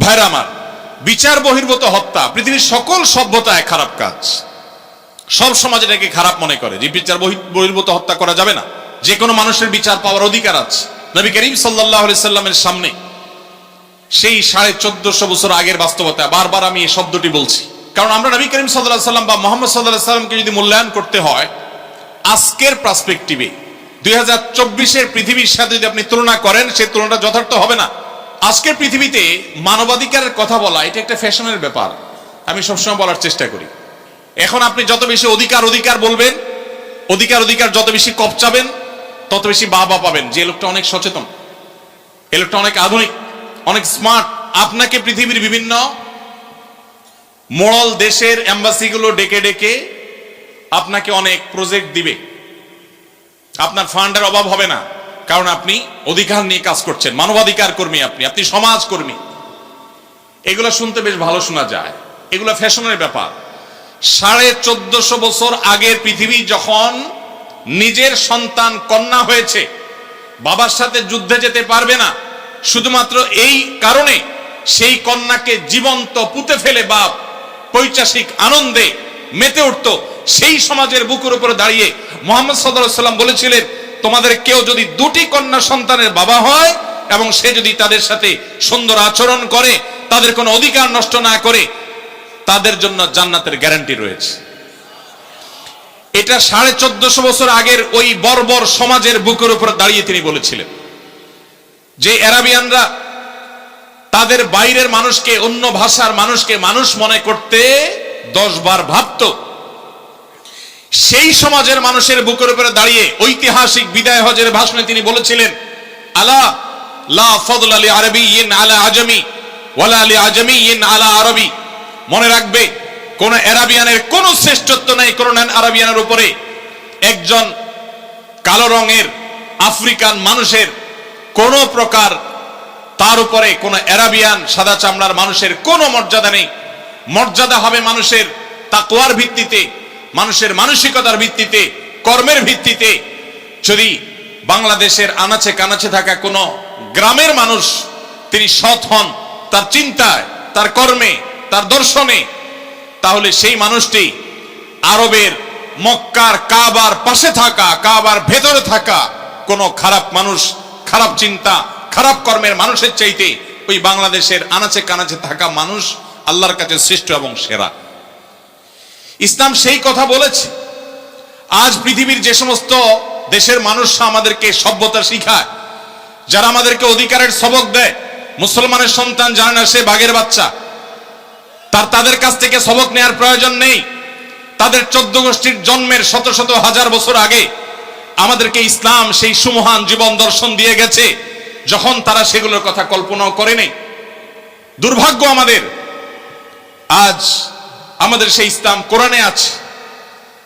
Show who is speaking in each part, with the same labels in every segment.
Speaker 1: ভাইরা আমার, বিচার বহির্ভূত হত্যা, পৃথিবীর সকল সভ্যতায় খারাপ কাজ। সব সমাজ এটাকে খারাপ মনে করে। যে বিচার বহি- বহির্ভূত হত্যা করা যাবে না যে কোনো মানুষের বিচার পাওয়ার অধিকার আছে। নবী করিম সাল্লাহ সাল্লামের সামনে সেই সাড়ে চোদ্দশো বছর আগের বাস্তবতা বারবার আমি এই শব্দটি বলছি। কারণ আমরা নবী করিম সাল্লাহ সাল্লাম বা মোহাম্মদ সাল্লাহ সাল্লামকে যদি মূল্যায়ন করতে হয়, আজকের পার্সপেক্টিভে দুই হাজার চব্বিশের পৃথিবীর সাথে যদি আপনি তুলনা করেন, সেই তুলনাটা যথার্থ হবে না। আজকের পৃথিবীতে মানবাধিকারের কথা বলা, এটা একটা ফ্যাশনের ব্যাপার। আমি সবসময় বলার চেষ্টা করি। এখন আপনি যত বেশি অধিকার অধিকার বলবেন, অধিকার অধিকার যত বেশি কপচাবেন, তত বেশি বাবা পাবেন। যে লোকটা অনেক সচেতন, এ লোকটা অনেক আধুনিক, অনেক স্মার্ট। আপনাকে পৃথিবীর বিভিন্ন মোড়ল দেশের এম্বাসিগুলো ডেকে ডেকে আপনাকে অনেক প্রজেক্ট দিবে। আপনার ফান্ডের অভাব হবে না। কারণ আপনি অধিকার নিয়ে কাজ করছেন, মানবাধিকার কর্মী আপনি আপনি সমাজ কর্মী। এগুলো শুনতে বেশ ভালো শোনা যায়। এগুলো ফ্যাশনের ব্যাপার। সাড়ে চোদ্দশো বছর আগের পৃথিবী যখন নিজের সন্তান কন্যা হয়েছে, বাবার সাথে যুদ্ধে যেতে পারবে না, শুধুমাত্র এই কারণে সেই কন্যাকে জীবন্ত পুঁতে ফেলে বাপ পৈচাসিক আনন্দে মেতে উঠত। সেই সমাজের বুকের উপরে দাঁড়িয়ে মোহাম্মদ সাল্লাহ সাল্লাম বলেছিলেন তোমাদের কেউ যদি দুটি কন্যা সন্তানের বাবা হয় এবং সে যদি তাদের সাথে সুন্দর আচরণ করে, তাদের কোনো অধিকার নষ্ট না করে, তাদের জন্য জান্নাতের গ্যারান্টি রয়েছে। এটা সাড়ে চোদ্দশো বছর আগের ওই বর্বর সমাজের বুকের উপর দাঁড়িয়ে তিনি বলেছিলেন যে অ্যারাবিয়ানরা তাদের বাইরের মানুষকে, অন্য ভাষার মানুষকে মানুষ মনে করতে দশ বার ভাবত। সেই সমাজের মানুষের বুকের উপরে দাঁড়িয়ে ঐতিহাসিক বিদায় হজের ভাষণে তিনি বলেছিলেন, আলা লা ফদল আলী আরবি ইন আলা আজমি ওয়ালা আলী আজমি ইন আলা আরবি। মনে রাখবে, কোন অ্যারাবিয়ানের কোন শ্রেষ্ঠত্ব নাই কোন আরবিয়ানের উপরে। একজন কালো রঙের আফ্রিকান মানুষের কোন প্রকার তার উপরে কোন অ্যারাবিয়ান সাদা চামড়ার মানুষের কোনো মর্যাদা নেই। মর্যাদা হবে মানুষের তাকওয়ার ভিত্তিতে মানুষের মানসিকতার ভিত্তিতে, কর্মের ভিত্তিতে, যদি বাংলাদেশের আনাচে কানাচে থাকা কোন গ্রামের মানুষ তিনি সৎ হন, তার চিন্তায়, তার কর্মে, তার দর্শনে, তাহলে সেই মানুষটি আরবের মক্কার কাবার পাশে থাকা, কাবার ভেতরে থাকা কোন খারাপ মানুষ, খারাপ চিন্তা, খারাপ কর্মের মানুষের চাইতে ওই বাংলাদেশের আনাচে কানাচে থাকা মানুষ আল্লাহর কাছে শ্রেষ্ঠ এবং সেরা। ইসলাম সেই কথা বলেছে। আজ পৃথিবীর যে সমস্ত দেশের মানুষরা আমাদেরকে সভ্যতা শিখায়, যারা আমাদেরকে অধিকারের সবক দেয়, মুসলমানের সন্তান জানে না সে বাঘের বাচ্চা, তার তাদের কাছ থেকে সবক নেয়ার প্রয়োজন নেই। তাদের চোদ্দ গোষ্ঠীর জন্মের শত শত হাজার বছর আগে আমাদেরকে ইসলাম সেই সুমহান জীবন দর্শন দিয়ে গেছে, যখন তারা সেগুলোর কথা কল্পনাও করে নেই। দুর্ভাগ্য আমাদের, আজ আমাদের সেই ইসলাম কোরআনে আছে,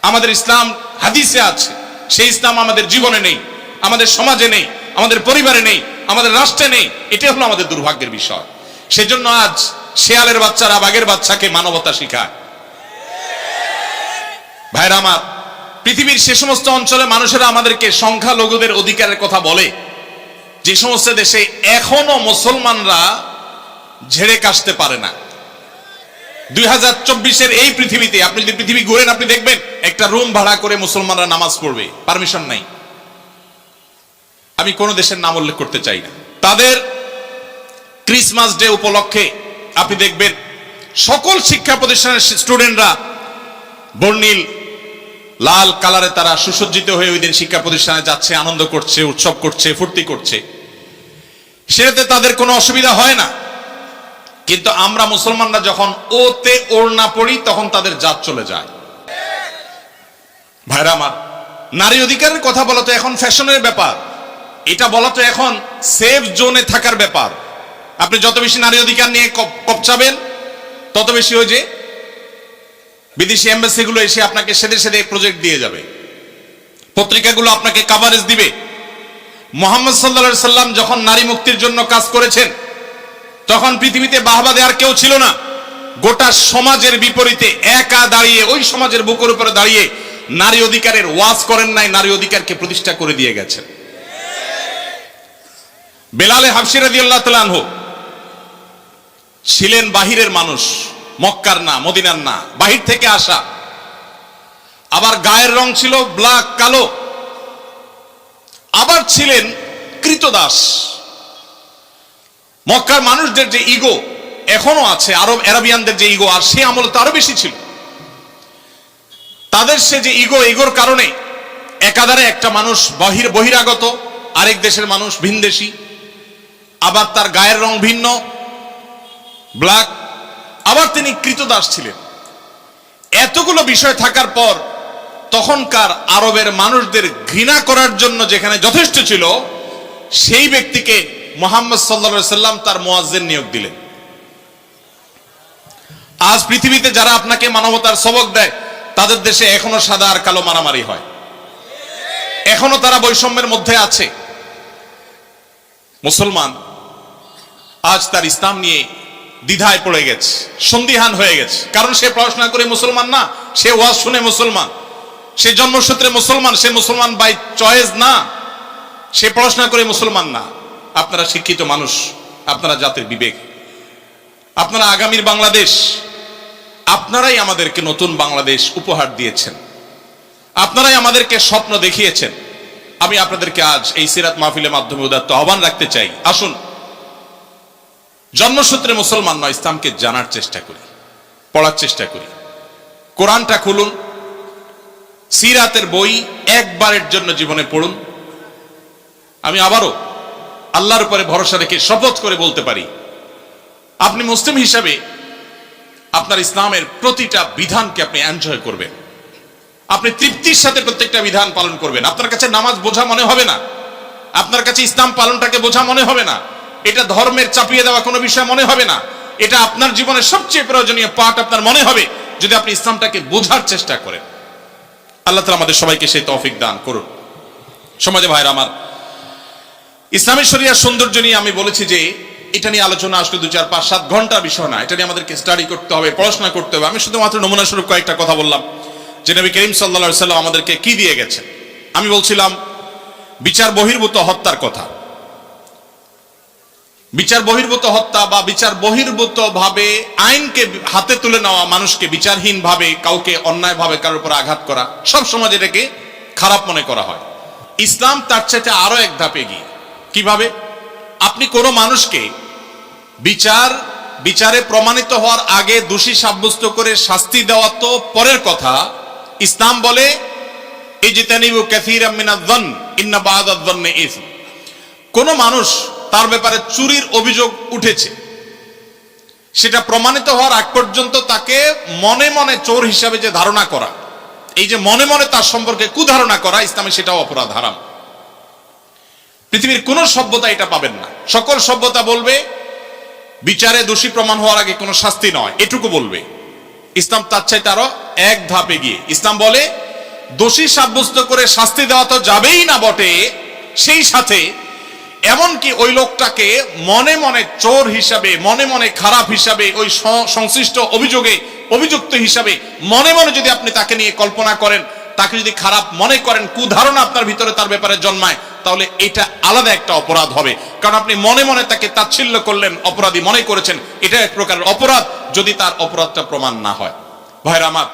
Speaker 1: আমাদের ইসলাম হাদিসে আছে, সেই ইসলাম আমাদের জীবনে নেই, আমাদের সমাজে নেই, আমাদের পরিবারে নেই, আমাদের রাষ্ট্রে নেই, এটাই হলো আমাদের দুর্ভাগ্যের বিষয়। সেজন্য আজ শেয়ালের বাচ্চারা বাঘের বাচ্চাকে মানবতা শিখায়। ভাইরা আমার, পৃথিবীর সে সমস্ত অঞ্চলে মানুষেরা আমাদেরকে সংখ্যালঘুদের অধিকারের কথা বলে। যে সমস্ত দেশে এখনও মুসলমানরা ঝেড়ে কাশতে পারে না। দুই হাজার চব্বিশের এই পৃথিবীতে আপনি যদি পৃথিবী ঘুরেন, আপনি দেখবেন একটা রুম ভাড়া করে মুসলমানরা নামাজ পড়বে। পারমিশন নাই। আমি কোন দেশের নাম উল্লেখ করতে চাই না। তাদের ক্রিসমাস ডে উপলক্ষে আপনি দেখবেন সকল শিক্ষা প্রতিষ্ঠানের স্টুডেন্টরা বর্ণিল, লাল কালারে তারা সুসজ্জিত হয়ে ওই দিন শিক্ষা প্রতিষ্ঠানে যাচ্ছে, আনন্দ করছে, উৎসব করছে, ফুর্তি করছে। সেটাতে তাদের কোনো অসুবিধা হয় না। কিন্তু আমরা মুসলমানরা যখন ওতে ওড়না পড়ি, তখন তাদের জাত চলে যায়। ভাইরা আমার, নারী অধিকারের কথা বলা তো এখন ফ্যাশনের ব্যাপার। এটা বলা তো এখন সেফ জোনে থাকার ব্যাপার। আপনি যত বেশি নারী অধিকার নিয়ে কপ- কপচাবেন, তত বেশি ওই যে বিদেশি এম্বাসিগুলো এসে আপনাকে সেদে সেদে প্রজেক্ট দিয়ে যাবে। পত্রিকাগুলো আপনাকে কাভারেজ দিবে। মোহাম্মদ সাল্লা সাল্লাম যখন নারী মুক্তির জন্য কাজ করেছেন তখন পৃথিবীতে বাহবা দেওয়ার কেউ ছিল না। গোটা সমাজের বিপরীতে একা দাঁড়িয়ে, ওই সমাজের বুকের উপরে দাঁড়িয়ে নারী অধিকারের ওয়াজ করেন নাই, নারী অধিকারকে প্রতিষ্ঠা করে দিয়ে গেছেন। বেলালে হাফসিরাদি আল্লাহ ছিলেন বাহিরের মানুষ, মক্কার না, মদিনার না, বাহির থেকে আসা। আবার গায়ের রং ছিল ব্ল্যাক, কালো। আবার ছিলেন কৃতদাস। মক্কার মানুষদের যে ইগো এখনও আছে, আরব, আরবিয়ানদের যে ইগো আর সে আমল তো আরও বেশি ছিল। তাদের সে যে ইগো ইগোর কারণে একাধারে একটা মানুষ বহির, বহিরাগত, আরেক দেশের মানুষ ভিনদেশি, আবার তার গায়ের রং ভিন্ন ব্ল্যাক আবার তিনি কৃতদাস ছিলেন। এতগুলো বিষয় থাকার পর তখনকার আরবের মানুষদের ঘৃণা করার জন্য যেখানে যথেষ্ট ছিল, সেই ব্যক্তিকে মোহাম্মদ সাল্লা সাল্লাম তার মোয়াজ্জেন নিয়োগ দিলেন। আজ পৃথিবীতে যারা আপনাকে মানবতার সবক দেয়, তাদের দেশে এখনও সাদা আর কালো মারামারি হয়। এখনও তারা বৈষম্যের মধ্যে আছে। মুসলমান, আজ তার ইসলাম নিয়ে দ্বিধায় পড়ে গেছে, সন্দিহান হয়ে গেছে। কারণ সে পড়াশোনা করে মুসলমান না, সে ওয়াজ শুনে মুসলমান। সে জন্মসূত্রে মুসলমান, সে মুসলমান বাই চয়েস না। সে পড়াশোনা করে মুসলমান না। আপনারা শিক্ষিত মানুষ, আপনারা জাতির বিবেক। আপনারা আগামীর বাংলাদেশ, আপনারাই আমাদেরকে নতুন বাংলাদেশ উপহার দিয়েছেন। আপনারাই আমাদেরকে স্বপ্ন দেখিয়েছেন। আমি আপনাদেরকে আজ এই সিরাত মাহফিলের মাধ্যমে উদাত্ত আহ্বান রাখতে চাই। আসুন, জন্মসূত্রে মুসলমান নয়, ইসলামকে জানার চেষ্টা করি, পড়ার চেষ্টা করি। কোরআনটা খুলুন, সিরাতের বই একবারের জন্য জীবনে পড়ুন। আমি আবারও আল্লাহর উপরে ভরসা রেখে শপথ করে বলতে পারি, আপনি মুসলিম হিসাবে আপনার ইসলামের প্রতিটা বিধানকে আপনি এনজয় করবেন। আপনি তৃপ্তির সাথে প্রত্যেকটা বিধান পালন করবেন। আপনার কাছে নামাজ বোঝা মনে হবে না। আপনার কাছে ইসলাম পালনটাকে বোঝা মনে হবে না। এটা ধর্মের চাপিয়ে দেওয়া কোনো বিষয় মনে হবে না। এটা আপনার জীবনের সবচেয়ে প্রয়োজনীয় পাঠ আপনার মনে হবে যদি আপনি ইসলামটাকে বোঝার চেষ্টা করেন। আল্লাহ তালা আমাদের সবাইকে সেই তৌফিক দান করুন। সমাজে ভাইরা আমার ইসলামী শরিয়ার সৌন্দর্য নিয়ে আমি বলেছি যে এটা নিয়ে আলোচনা আসলে দু চার, পাঁচ, সাত ঘণ্টার বিষয় না। এটা নিয়ে আমাদেরকে স্টাডি করতে হবে, পড়াশোনা করতে হবে। আমি শুধুমাত্র নমুনা স্বরূপ কয়েকটা কথা বললাম। যে নবী করিম সাল্লা সাল্লাম আমাদেরকে কি দিয়ে গেছেন? আমি বলছিলাম, বিচার বহির্ভূত হত্যার কথা। বিচার বহির্ভূত হত্যা বা বিচার বহির্ভূত ভাবে আইনকে হাতে তুলে নেওয়া, মানুষকে বিচারহীন ভাবে কাউকে অন্যায় ভাবে কারোর উপর আঘাত করা সব সমাজ এটাকে খারাপ মনে করা হয়। ইসলাম তার চাইতে আরও এক ধাপ এগিয়ে। কীভাবে? আপনি কোনো মানুষকে বিচার, বিচারে প্রমাণিত হওয়ার আগে দোষী সাব্যস্ত করে শাস্তি দেওয়া তো পরের কথা। ইসলাম বলে কোন মানুষ তার ব্যাপারে চুরির অভিযোগ উঠেছে। সেটা প্রমাণিত হওয়ার আগ পর্যন্ত তাকে মনে মনে চোর হিসাবে যে ধারণা করা, এই যে মনে মনে তার সম্পর্কে কুধারণা করা, ইসলামে সেটাও অপরাধ হারাম। পৃথিবীর কোন সভ্যতা এটা পাবেন না। সকল সভ্যতা বলবে, বিচারে দোষী প্রমাণ হওয়ার আগে কোনো শাস্তি নয়, এটুকু বলবে। ইসলাম তার চাইতে আরও এক ধাপে গিয়ে ইসলাম বলে, দোষী সাব্যস্ত করে শাস্তি দেওয়া তো যাবেই না বটে, সেই সাথে এমনকি ওই লোকটাকে মনে মনে চোর হিসাবে, মনে মনে খারাপ হিসাবে, ওই সংশ্লিষ্ট অভিযোগে, অভিযুক্ত হিসাবে মনে মনে যদি আপনি তাকে নিয়ে কল্পনা করেন, তাকে যদি খারাপ মনে করেন, কুধারণা আপনার ভিতরে তার ব্যাপারে জন্মায় তাহলে এটা আলাদা একটা অপরাধ হবে। কারণ আপনি মনে মনে তাকে তাচ্ছিল্য করলেন, অপরাধী মনে করেছেন, এটা এক প্রকারের অপরাধ যদি তার অপরাধটা প্রমাণ না হয়। ভাইরা আমার,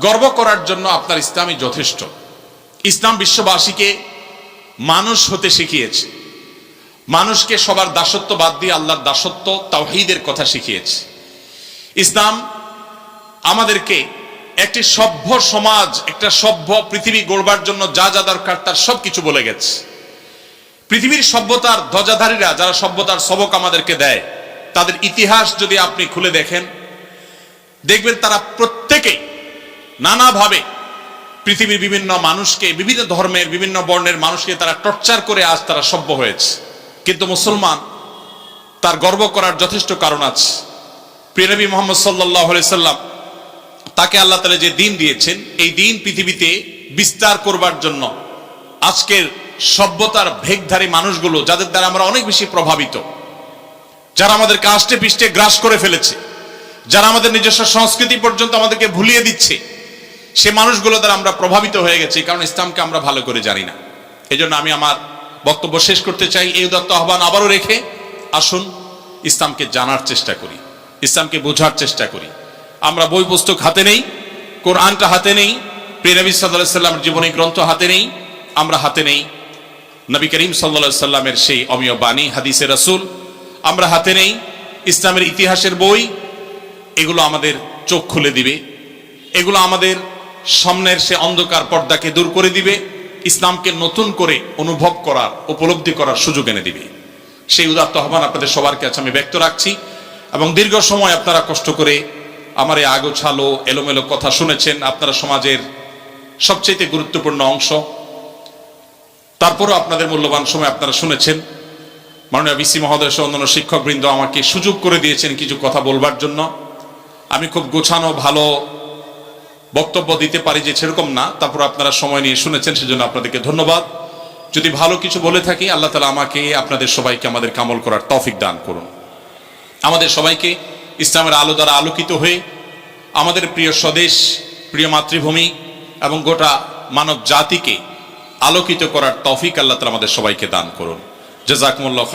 Speaker 1: গর্ব করার জন্য আপনার ইসলামই যথেষ্ট। ইসলাম বিশ্ববাসীকে মানুষ হতে শিখিয়েছে। মানুষকে সবার দাসত্ব বাদ দিয়ে আল্লাহর দাসত্ব, তাওহীদের কথা শিখিয়েছে। ইসলাম আমাদেরকে একটি সভ্য সমাজ, একটা সভ্য পৃথিবী গড়বার জন্য যা যা দরকার তার সব কিছু বলে গেছে। পৃথিবীর সভ্যতার ধ্বজাধারীরা, যারা সভ্যতার সবক আমাদেরকে দেয়, তাদের ইতিহাস যদি আপনি খুলে দেখেন, দেখবেন তারা প্রত্যেকেই নানাভাবে পৃথিবীর বিভিন্ন মানুষকে, বিভিন্ন ধর্মের, বিভিন্ন বর্ণের মানুষকে তারা টর্চার করে আজ তারা সভ্য হয়েছে। কিন্তু মুসলমান, তার গর্ব করার যথেষ্ট কারণ আছে। প্রিয়নবী মোহাম্মদ সাল্লাহ সাল্লাম, তাকে আল্লাহ তালা যে দিন দিয়েছেন, এই দিন পৃথিবীতে বিস্তার করবার জন্য আজকের সভ্যতার ভেগধারী মানুষগুলো, যাদের দ্বারা আমরা অনেক বেশি প্রভাবিত। যারা আমাদেরকে আষ্টে পিষ্টে গ্রাস করে ফেলেছে। যারা আমাদের নিজস্ব সংস্কৃতি পর্যন্ত আমাদেরকে ভুলিয়ে দিচ্ছে। সে মানুষগুলো দ্বারা আমরা প্রভাবিত হয়ে গেছি কারণ ইসলামকে আমরা ভালো করে জানি না। এই জন্য আমি আমার বক্তব্য শেষ করতে চাই। এই উদাত্ত আহ্বান আবারও রেখে আসুন, ইসলামকে জানার চেষ্টা করি, ইসলামকে বোঝার চেষ্টা করি। আমরা বই পুস্তক হাতে নেই, কোরআনটা হাতে নেই, প্রিয় নবী সাল্লাহ জীবনী গ্রন্থ হাতে নেই, আমরা হাতে নেই। নবী করিম সাল্লা সাল্লামের সেই অমীয় বাণী, হাদিসে রাসূল, আমরা হাতে নেই, ইসলামের ইতিহাসের বই, এগুলো আমাদের চোখ খুলে দিবে, এগুলো আমাদের সামনের সে অন্ধকার পর্দাকে দূর করে দিবে, ইসলামকে নতুন করে অনুভব করার, উপলব্ধি করার সুযোগ এনে দিবে। সেই উদাত্ত আহ্বান আপনাদের সবার কাছে আমি ব্যক্ত রাখছি, এবং দীর্ঘ সময় আপনারা কষ্ট করে আমার এই আগোছালো, এলোমেলো কথা শুনেছেন, আপনারা সমাজের সবচেয়ে গুরুত্বপূর্ণ অংশ। তারপরও আপনাদের মূল্যবান সময় আপনারা শুনেছেন। মাননীয় বিসি মহোদয় সহ অন্যান্য শিক্ষকবৃন্দ আমাকে সুযোগ করে দিয়েছেন কিছু কথা বলবার জন্য। আমি খুব গোছানো, ভালো বক্তব্য দিতে পারি যে সেরকম না, তারপর আপনারা সময় নিয়ে শুনেছেন, সেজন্য আপনাদেরকে ধন্যবাদ। যদি ভালো কিছু বলে থাকি, আল্লাহ তালা আমাকে, আপনাদের সবাইকে আমাদের কামল করার তৌফিক দান করুন। আমাদের সবাইকে ইসলামের আলো দ্বারা আলোকিত হয়ে, আমাদের প্রিয় স্বদেশ, প্রিয় মাতৃভূমি এবং গোটা মানব জাতিকে আলোকিত করার তফিক আল্লাহ তালা আমাদের সবাইকে দান করুন। জাজাকুমুল্লাহ